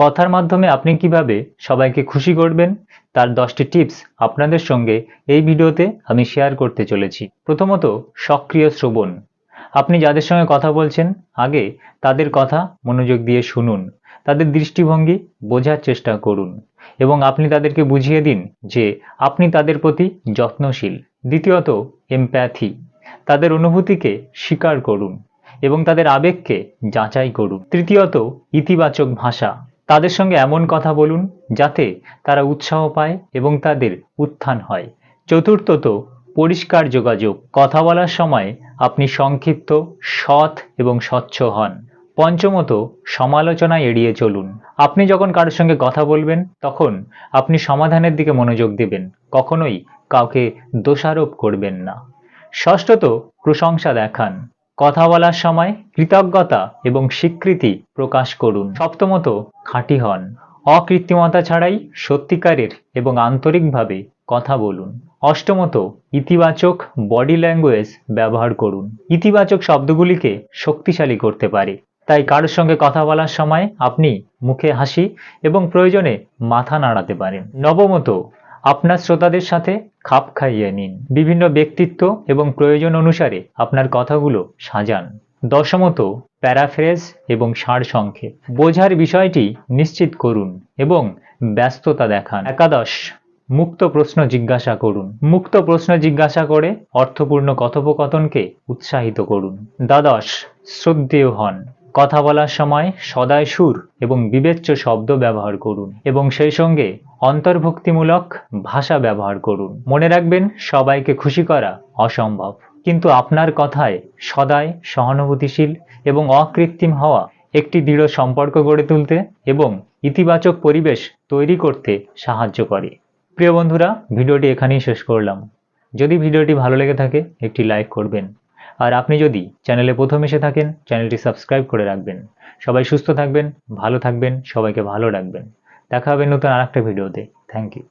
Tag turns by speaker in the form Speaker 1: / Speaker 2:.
Speaker 1: কথার মাধ্যমে আপনি কীভাবে সবাইকে খুশি করবেন, তার দশটি টিপস আপনাদের সঙ্গে এই ভিডিওতে আমি শেয়ার করতে চলেছি। প্রথমত, সক্রিয় শ্রবণ। আপনি যাদের সঙ্গে কথা বলছেন, আগে তাদের কথা মনোযোগ দিয়ে শুনুন। তাদের দৃষ্টিভঙ্গি বোঝার চেষ্টা করুন এবং আপনি তাদেরকে বুঝিয়ে দিন যে আপনি তাদের প্রতি যত্নশীল। দ্বিতীয়ত এমপ্যাথি তাদের অনুভূতিকে স্বীকার করুন এবং তাদের আবেগকে যাচাই করুন। তৃতীয়ত, ইতিবাচক ভাষা। তাদের সঙ্গে এমন কথা বলুন যাতে তারা উৎসাহ পায় এবং তাদের উত্থান হয়। চতুর্থত, পরিষ্কার যোগাযোগ। কথা বলার সময় আপনি সংক্ষিপ্ত, সৎ এবং স্বচ্ছ হন। পঞ্চমত সমালোচনা এড়িয়ে চলুন। আপনি যখন কারোর সঙ্গে কথা বলবেন, তখন আপনি সমাধানের দিকে মনোযোগ দেবেন। কখনোই কাউকে দোষারোপ করবেন না। ষষ্ঠত, প্রশংসা দেখান। কথা বলার সময় কৃতজ্ঞতা এবং স্বীকৃতি প্রকাশ করুন। সপ্তমত, খাঁটি হন। অকৃত্রিমতা ছাড়াই সত্যিকারের এবং আন্তরিকভাবে কথা বলুন। অষ্টমত, ইতিবাচক বডি ল্যাঙ্গুয়েজ ব্যবহার করুন। ইতিবাচক শব্দগুলিকে শক্তিশালী করতে পারে। তাই কারোর সঙ্গে কথা বলার সময় আপনি মুখে হাসি এবং প্রয়োজনে মাথা নাড়াতে পারেন। নবমত আপনার শ্রোতাদের সাথে খাপ খাইয়ে নিন। বিভিন্ন ব্যক্তিত্ব এবং প্রয়োজন অনুসারে আপনার কথাগুলো সাজান। দশমত, প্যারাফ্রেজ এবং সারসংক্ষেপ বোঝার বিষয়টি নিশ্চিত করুন এবং ব্যস্ততা দেখান। একাদশ, মুক্ত প্রশ্ন জিজ্ঞাসা করুন। মুক্ত প্রশ্ন জিজ্ঞাসা করে অর্থপূর্ণ কথোপকথনকে উৎসাহিত করুন। দ্বাদশ, শ্রদ্ধেয় হন। কথা বলার সময় সদায় সুর এবং বিবেচ্য শব্দ ব্যবহার করুন এবং সেই সঙ্গে অন্তর্ভুক্তিমূলক ভাষা ব্যবহার করুন। মনে রাখবেন, সবাইকে খুশি করা অসম্ভব। কিন্তু আপনার কথায় সদায় সহানুভূতিশীল এবং অকৃত্রিম হওয়া একটি দৃঢ় সম্পর্ক গড়ে তুলতে এবং ইতিবাচক পরিবেশ তৈরি করতে সাহায্য করে। প্রিয় বন্ধুরা, ভিডিওটি এখানেই শেষ করলাম। যদি ভিডিওটি ভালো লেগে থাকে, একটি লাইক করবেন। আর আপনি যদি চ্যানেলে প্রথম এসে থাকেন, চ্যানেলটি সাবস্ক্রাইব করে রাখবেন। সবাই সুস্থ থাকবেন, ভালো থাকবেন, সবাইকে ভালো রাখবেন। দেখা হবে নতুন আর একটা ভিডিওতে। Thank you